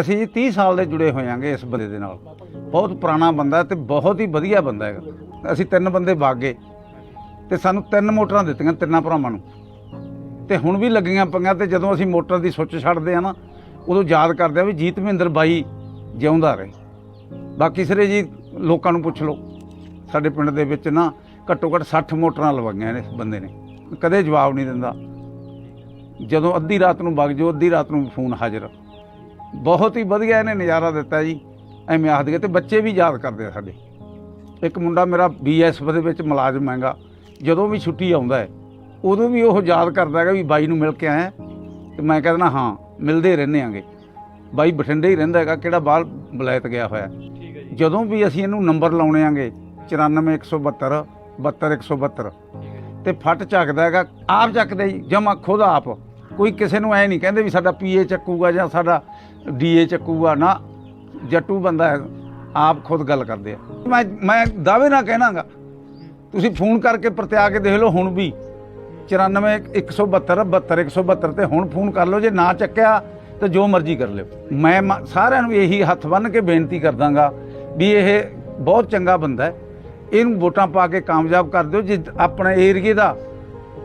ਅਸੀਂ ਜੀ 30 ਸਾਲ ਦੇ ਜੁੜੇ ਹੋਏ ਆਂਗੇ ਇਸ ਬੰਦੇ ਦੇ ਨਾਲ। ਬਹੁਤ ਪੁਰਾਣਾ ਬੰਦਾ ਤੇ ਬਹੁਤ ਹੀ ਵਧੀਆ ਬੰਦਾ ਹੈਗਾ। ਅਸੀਂ ਤਿੰਨ ਬੰਦੇ ਵਗ ਗਏ ਤੇ ਸਾਨੂੰ ਤਿੰਨ ਮੋਟਰਾਂ ਦਿੱਤੀਆਂ ਤਿੰਨਾਂ ਭਰਾਵਾਂ ਨੂੰ। ਤੇ ਹੁਣ ਵੀ ਲੱਗੀਆਂ ਪਈਆਂ ਤੇ ਜਦੋਂ ਅਸੀਂ ਮੋਟਰ ਦੀ ਸੁੱਚ ਛੱਡਦੇ ਆ ਨਾ, ਉਦੋਂ ਯਾਦ ਕਰਦੇ ਆ ਵੀ ਜੀਤ ਮਹਿੰਦਰ ਬਾਈ ਜਿਉਂਦਾ ਰਹੇ। ਬਾਕੀ ਸਿਰੇ ਜੀ ਲੋਕਾਂ ਨੂੰ ਪੁੱਛ ਲਓ। ਸਾਡੇ ਪਿੰਡ ਦੇ ਵਿੱਚ ਨਾ ਘੱਟੋ ਘੱਟ 60 ਮੋਟਰਾਂ ਲਵਾਈਆਂ ਨੇ ਇਸ ਬੰਦੇ ਨੇ। ਕਦੇ ਜਵਾਬ ਨਹੀਂ ਦਿੰਦਾ। ਜਦੋਂ ਅੱਧੀ ਰਾਤ ਨੂੰ ਵਗ ਜਾਓ, ਅੱਧੀ ਰਾਤ ਨੂੰ ਫੋਨ ਹਾਜ਼ਰ ਬਹੁਤ ਹੀ ਵਧੀਆ ਇਹਨੇ ਨਜ਼ਾਰਾ ਦਿੱਤਾ ਜੀ ਐਵੇਂ ਆਖ ਦਈਏ ਤੇ ਬੱਚੇ ਵੀ ਯਾਦ ਕਰਦੇ ਆ ਸਾਡੇ। ਇੱਕ ਮੁੰਡਾ ਮੇਰਾ ਬੀਐਸਐਫ ਦੇ ਵਿੱਚ ਮੁਲਾਜ਼ਮ ਹੈਗਾ ਜਦੋਂ ਵੀ ਛੁੱਟੀ ਆਉਂਦਾ ਹੈ ਉਦੋਂ ਵੀ ਉਹ ਯਾਦ ਕਰਦਾ ਹੈਗਾ ਵੀ ਬਾਈ ਨੂੰ ਮਿਲ ਕੇ ਆਇਆ ਤੇ ਮੈਂ ਕਹਿੰਦਾ ਹਾਂ ਮਿਲਦੇ ਰਹਿੰਦੇ ਆਂਗੇ। ਬਾਈ ਬਠਿੰਡੇ ਹੀ ਰਹਿੰਦਾ ਹੈਗਾ ਕਿਹੜਾ ਬਾਹਰ ਬਲੈਤ ਗਿਆ ਹੋਇਆ। ਜਦੋਂ ਵੀ ਅਸੀਂ ਇਹਨੂੰ ਨੰਬਰ ਲਾਉਣੇ ਆਂਗੇ 94172 72172 ਤੇ ਫੱਟ ਚੱਕਦਾ ਹੈਗਾ ਆਪ ਚੱਕਦਾ ਜੀ ਜਮਾ ਖੁਦ ਆਪ। ਕੋਈ ਕਿਸੇ ਨੂੰ ਐ ਨਹੀਂ ਕਹਿੰਦੇ ਵੀ ਸਾਡਾ ਪੀਏ ਚੱਕੂਗਾ ਜਾਂ ਸਾਡਾ ਡੀਏ ਚੱਕੂਗਾ ਨਾ ਜੱਟੂ ਬੰਦਾ ਹੈ, ਆਪ ਖੁਦ ਗੱਲ ਕਰਦੇ ਆ। ਮੈਂ ਮੈਂ ਦਾਅਵੇ ਨਾਲ ਕਹਿਣਾਗਾ, ਤੁਸੀਂ ਫੋਨ ਕਰਕੇ ਪ੍ਰਤਿਆ ਕੇ ਦੇਖ ਲਓ, ਹੁਣ ਵੀ 94 172 72 172 ਤੇ ਹੁਣ ਫੋਨ ਕਰ ਲਓ, ਜੇ ਨਾ ਚੱਕਿਆ, ਤਾਂ ਜੋ ਮਰਜ਼ੀ ਕਰ ਲਿਓ। ਮੈਂ ਮ- ਸਾਰਿਆਂ ਨੂੰ ਇਹੀ ਹੱਥ ਬੰਨ੍ਹ ਕੇ ਬੇਨਤੀ ਕਰਦਾਗਾ ਵੀ ਇਹ ਬਹੁਤ ਚੰਗਾ ਬੰਦਾ ਹੈ। ਇਹਨੂੰ ਵੋਟਾਂ ਪਾ ਕੇ ਕਾਮਯਾਬ ਕਰ ਦਿਓ ਜੇ ਆਪਣੇ ਏਰੀਏ ਦਾ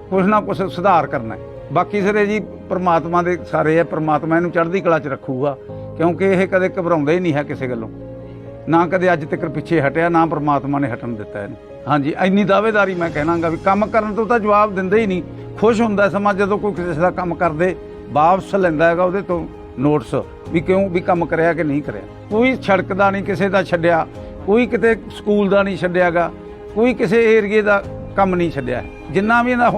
ਕੁਛ ਨਾ ਕੁਛ ਸੁਧਾਰ ਕਰਨਾ ਹੈ। ਬਾਕੀ ਸਿਰੇ ਜੀ ਪ੍ਰਮਾਤਮਾ ਦੇ ਸਾਰੇ ਹੈ ਪ੍ਰਮਾਤਮਾ ਇਹਨੂੰ ਚੜ੍ਹਦੀ ਕਲਾ 'ਚ ਰੱਖੂਗਾ, ਕਿਉਂਕਿ ਇਹ ਕਦੇ ਘਬਰਾਉਂਦਾ ਹੀ ਨਹੀਂ ਹੈ ਕਿਸੇ ਗੱਲੋਂ। ਨਾ ਕਦੇ ਅੱਜ ਤੱਕ ਪਿੱਛੇ ਹਟਿਆ, ਨਾ ਪ੍ਰਮਾਤਮਾ ਨੇ ਹਟਣ ਦਿੱਤਾ ਇਹਨੂੰ। ਹਾਂਜੀ, ਇੰਨੀ ਦਾਅਵੇਦਾਰੀ ਮੈਂ ਕਹਿਣਾਗਾ ਵੀ ਕੰਮ ਕਰਨ ਤੋਂ ਤਾਂ ਜਵਾਬ ਦਿੰਦਾ ਹੀ ਨਹੀਂ। ਖੁਸ਼ ਹੁੰਦਾ ਸਮਾਂ ਜਦੋਂ ਕੋਈ ਕਿਸੇ ਦਾ ਕੰਮ ਕਰਦੇ, ਵਾਪਸ ਲੈਂਦਾ ਹੈਗਾ ਉਹਦੇ ਤੋਂ ਨੋਟਸ ਵੀ ਕਿਉਂ, ਵੀ ਕੰਮ ਕਰਿਆ ਕਿ ਨਹੀਂ ਕਰਿਆ। ਕੋਈ ਸੜਕ ਦਾ ਨਹੀਂ, ਕਿਸੇ ਦਾ ਛੱਡਿਆ। ਕੋਈ ਕਿਤੇ ਸਕੂਲ ਦਾ ਨਹੀਂ ਛੱਡਿਆਗਾ। ਕੋਈ ਕਿਸੇ ਏਰੀਏ ਦਾ ਕੰਮ ਨਹੀਂ ਛੱਡਿਆ। ਜਿੰਨਾ ਵੀ ਇਹਦਾ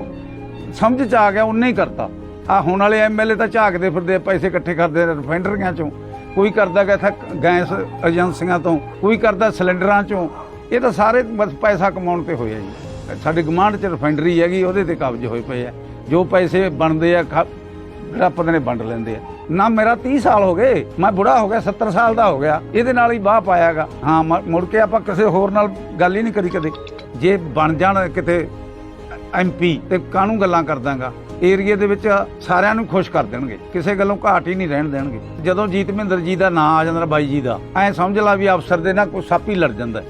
ਸਮਝ ਚ ਆ ਗਿਆ ਉਹਨੇ ਹੀ ਕਰਤਾ। ਆ ਹੁਣ ਵਾਲੇ ਐਮਐਲਏ ਤਾਂ ਝਾਕਦੇ ਫਿਰਦੇ ਆ, ਪੈਸੇ ਇਕੱਠੇ ਕਰਦੇ ਨੇ ਰਿਫਾਈਨਰੀਆਂ ਚੋਂ। ਕੋਈ ਕਰਦਾ ਗਾ ਗੈਸ ਏਜੰਸੀਆਂ ਤੋਂ ਕੋਈ ਕਰਦਾ ਸਿਲੰਡਰਾਂ ਚੋਂ। ਇਹ ਤਾਂ ਸਾਰੇ ਬਸ ਪੈਸਾ ਕਮਾਉਣ ਤੇ ਹੋਇਆ ਜੀ। ਸਾਡੇ ਗਮਾਂਡ ਚ ਰਿਫਾਈਨਰੀ ਹੈਗੀ ਉਹਦੇ ਤੇ ਕਬਜ਼ੇ ਹੋਏ ਪਏ ਆ। ਜੋ ਪੈਸੇ ਬਣਦੇ ਆ ਖਾ- ਰੱਬ ਨੇ ਵੰਡ ਲੈਂਦੇ ਆ। ਨਾ ਮੇਰਾ 30 ਸਾਲ ਹੋ ਗਏ ਮੈਂ ਬੁੜਾ ਹੋ ਗਿਆ 70 ਸਾਲ ਦਾ ਹੋ ਗਿਆ। ਇਹਦੇ ਨਾਲ ਹੀ ਬਾਹ ਪਾਇਆਗਾ ਹਾਂ ਮ- ਮੁੜ ਕੇ ਆਪਾਂ ਕਿਸੇ ਹੋਰ ਨਾਲ ਗੱਲ ਹੀ ਨਹੀਂ ਕਰੀ ਕਦੇ। ਜੇ ਬਣ ਜਾਣ ਕਿਤੇ ਐਮਪੀ ਤੇ ਕਾਹਨੂੰ ਗੱਲਾਂ ਕਰਦਾਗਾ? ਏਰੀਏ ਦੇ ਵਿੱਚ ਸਾਰਿਆਂ ਨੂੰ ਖੁਸ਼ ਕਰ ਦੇਣਗੇ। ਕਿਸੇ ਗੱਲੋਂ ਘਾਟ ਹੀ ਨਹੀਂ ਰਹਿਣ ਦੇਣਗੇ। ਜਦੋਂ ਜੀਤ ਮਹਿੰਦਰ ਜੀ ਦਾ ਨਾਂ ਆ ਜਾਂਦਾ ਬਾਈ ਜੀ ਦਾ, ਐ ਸਮਝ ਲਾ ਵੀ ਅਫਸਰ ਦੇ ਨਾਲ ਕੋਈ ਸੱਪ ਹੀ ਲੜ ਜਾਂਦਾ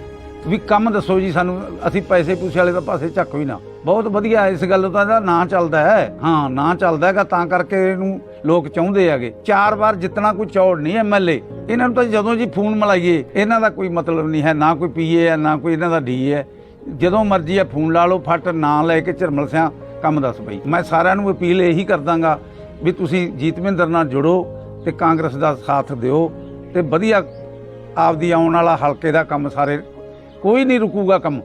ਵੀ ਕੰਮ ਦੱਸੋ ਜੀ ਸਾਨੂੰ, ਅਸੀਂ ਪੈਸੇ ਪੂਸੇ ਵਾਲੇ ਦਾ ਪਾਸੇ ਚੱਕ ਵੀ ਨਾ। ਬਹੁਤ ਵਧੀਆ ਇਸ ਗੱਲ ਦਾ ਇਹਦਾ ਨਾਂ ਚੱਲਦਾ ਹੈ। ਹਾਂ, ਨਾਂ ਚੱਲਦਾ ਹੈਗਾ, ਤਾਂ ਕਰਕੇ ਇਹਨੂੰ ਲੋਕ ਚਾਹੁੰਦੇ ਹੈਗੇ। ਚਾਰ ਵਾਰ ਜਿੱਤਣਾ ਕੋਈ ਚੌੜ ਨਹੀਂ ਐਮਐਲਏ ਇਹਨਾਂ ਨੂੰ ਤਾਂ ਜਦੋਂ ਜੀ ਫੋਨ ਮਿਲਾਈਏ, ਇਹਨਾਂ ਦਾ ਕੋਈ ਮਤਲਬ ਨਹੀਂ ਹੈ, ਨਾ ਕੋਈ ਪੀਏ ਹੈ, ਨਾ ਕੋਈ ਇਹਨਾਂ ਦਾ ਡੀ ਹੈ। ਜਦੋਂ ਮਰਜ਼ੀ ਆ ਫੋਨ ਲਾ ਲਓ, ਫਟ, ਨਾ ਲੈ ਕੇ ਝਰਮਲ ਸਿਆ, ਕੰਮ ਦੱਸ ਬਈ। ਮੈਂ ਸਾਰਿਆਂ ਨੂੰ ਅਪੀਲ ਇਹੀ ਕਰਦਾਂਗਾ ਵੀ ਤੁਸੀਂ ਜੀਤ ਮਹਿੰਦਰ ਨਾਲ ਜੁੜੋ ਤੇ ਕਾਂਗਰਸ ਦਾ ਸਾਥ ਦਿਓ ਤੇ ਵਧੀਆ ਆਪਦੀ ਆਉਣ ਵਾਲਾ ਹਲਕੇ ਦਾ ਕੰਮ ਸਾਰੇ, ਕੋਈ ਨਹੀਂ ਰੁਕੂਗਾ ਕੰਮ।